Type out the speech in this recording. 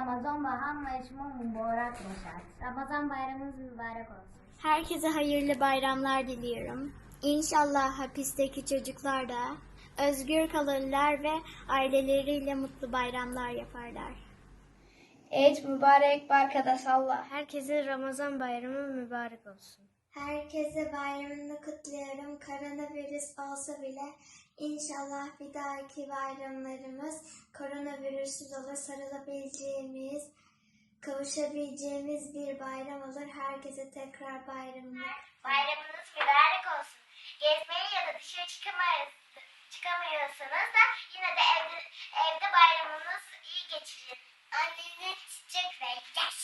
Ramazan Bahan Mayışımı Mübarek Reşat. Ramazan bayramınız mübarek olsun. Herkese hayırlı bayramlar diliyorum. İnşallah hapisteki çocuklar da özgür kalırlar ve aileleriyle mutlu bayramlar yaparlar. Evet mübarek barkada salla. Herkese Ramazan bayramı mübarek olsun. Herkese bayramını kutluyorum. Koronavirüs olsa bile inşallah bir dahaki bayramlarımız kavuşabileceğimiz, kavuşabileceğimiz bir bayram olur. Herkese tekrar bayramını. Bayramınız mübarek olsun. Gezmeye ya da dışarı çıkamayız, çıkamıyorsanız da yine de evde, evde bayramınız iyi geçirin. Annene çiçek ver. Gel.